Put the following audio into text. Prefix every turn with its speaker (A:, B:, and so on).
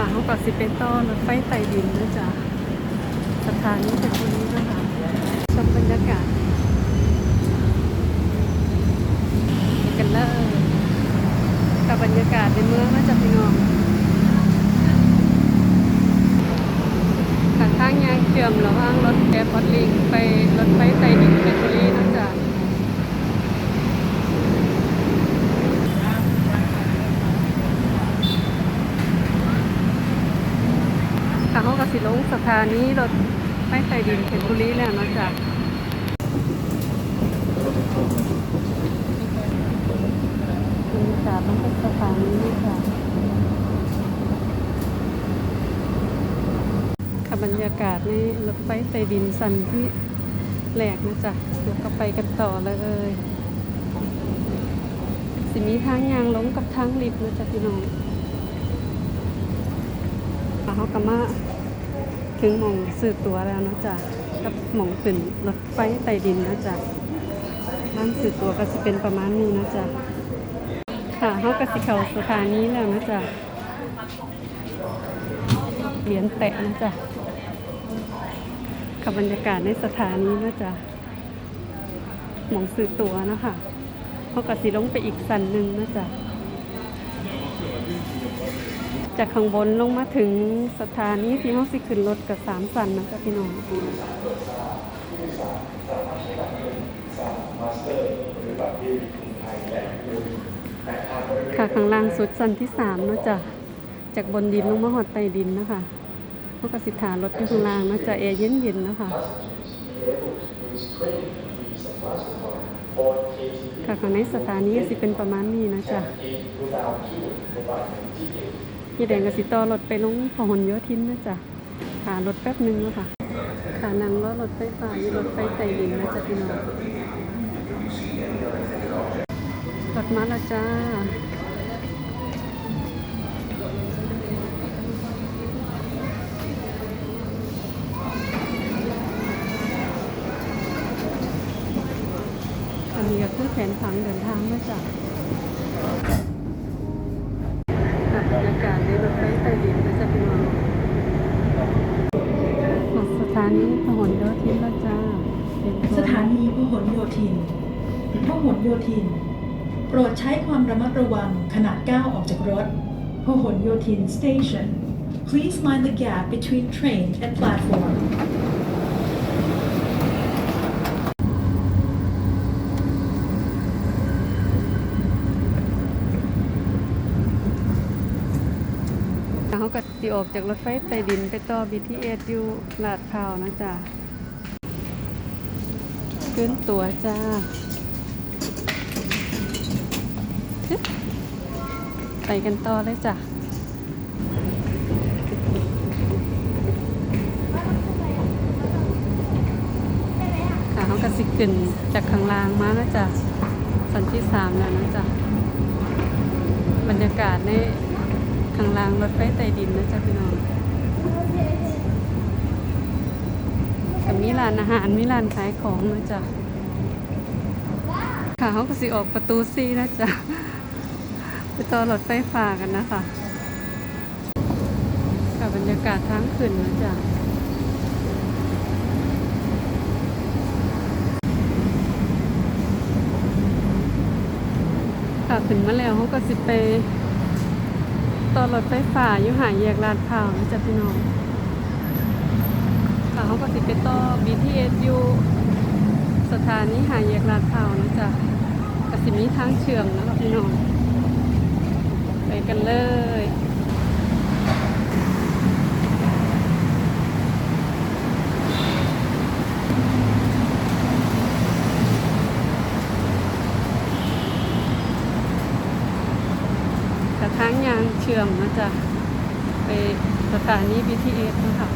A: ค่ะเขาก็สิเป็นต้อนรถไฟใต้ดินนะจ๊ะสถานีเป็นตรงนี้นะคะชมบรรยากาศกันเลยกับบรรยากาศในเมืองนะจ๊ะพี่น้องผ่างยางเชื่อมระหว่างรถแอร์พอร์ตลิงไปรถไฟใต้ดินเพชรบุรีนะจ๊ะ ค่ะเขา ก็สิลงสถานีรถไฟใต้ดินเพชรบุรีแล้วนะจ๊ะบรรยากาศมันเป็นสถานีนี่ค่ะค่ะบรรยากาศนี่รถไฟใต้ดินสันที่แหลกนะจ๊ะเดี๋ยวก็ไปกันต่อเลยสิมีทางยางลงกับทางลิฟต์นะจ๊ะพี่น้องเขากมา ถึงหมองสื่อตัวแล้วเนาะจ๊ะกับหมองขึ้นรถไฟใต้ดินนะจ๊ะบ้านสื่อตัวก็จะเป็นประมาณนี้นะจ๊ะค่ะเขาก็สิเขาสถานีแล้วนะจ๊ะเหรียญแตะนะจ๊ะกับบรรยากาศในสถานีนะจ๊ะหมองสื่อตัวนะคะเขาก็สิลงไปอีกสันหนึ่งนะจ๊ะ จากข้างบนลงมาถึงสถานีที่เขาสิขึ้นรถกับสามสันนะจ๊ะพี่น้องค่ะข้างล่างสุดสันที่สามเนาะจ๊ะจากบนดินลงมาหอดใต้ดินนะคะพวกกสิทธารถที่ข้างล่างเนาะจ๊ะแอร์เย็นๆนะคะค่ะข้างในสถานีสิเป็นประมาณนี้นะจ๊ะ พี่แดงกับสิตอรถไปลงพหลโยธินนะจ๊ะขารถแป๊บนึงแล้วค่ะขานังรถรถไฟฟ้าอยู่รถไฟใต้ดินนะจ๊ะพี่น้องรถมาแล้วจ้าอันนี้ก็คือแผนผังเดินทางนะจ๊ะ กาศในรถไฟใต้ดินนะจ๊ะพี่น้องสถานีพหลโยธินแล้วจ้า
B: สถานีพหลโยธินพหลโยธิน โปรดใช้ความระมัดระวังขณะก้าวออกจากรถพหลโยธิน Station Please mind the gap between train and platform
A: เขาก็ติออกจากรถไฟใต้ดินไปต่อ BTS อยู่ลาดพร้าวนะจ๊ะขึ้นตัวจ้าไปกันต่อเลยจ้ะค่ะเขาก็สิขึ้นจากข้างล่างมานะจ๊ะสันที่สามแล้วนะจ๊ะบรรยากาศในางล่างรถไฟใต้ดินนะจ๊ะพี่น้องกับมีร้านอาหารมีร้านขายของนะจ๊ะค่ะเขาก็สิออกประตูซีนะจ๊ะไปต่อรถไฟฟ้ากันนะคะกับบรรยากาศทางขึ้นนะจ๊ะค่ะถึงมาแล้วเขาก็สิไป ต่อรถไฟฟ้าอยู่หาแยกลาดพร้าวนะจ๊ะพี่น้องค่ะเขาก็สิไปต่อ BTS อยู่สถานีหาแยกลาดพร้าวนะจ๊ะก็สิมีทางเชื่อมนะคะพี่น้องไปกันเลย กระทั่งยาง เชื่อมนะจ๊ะไปสถานี BTS นะคะ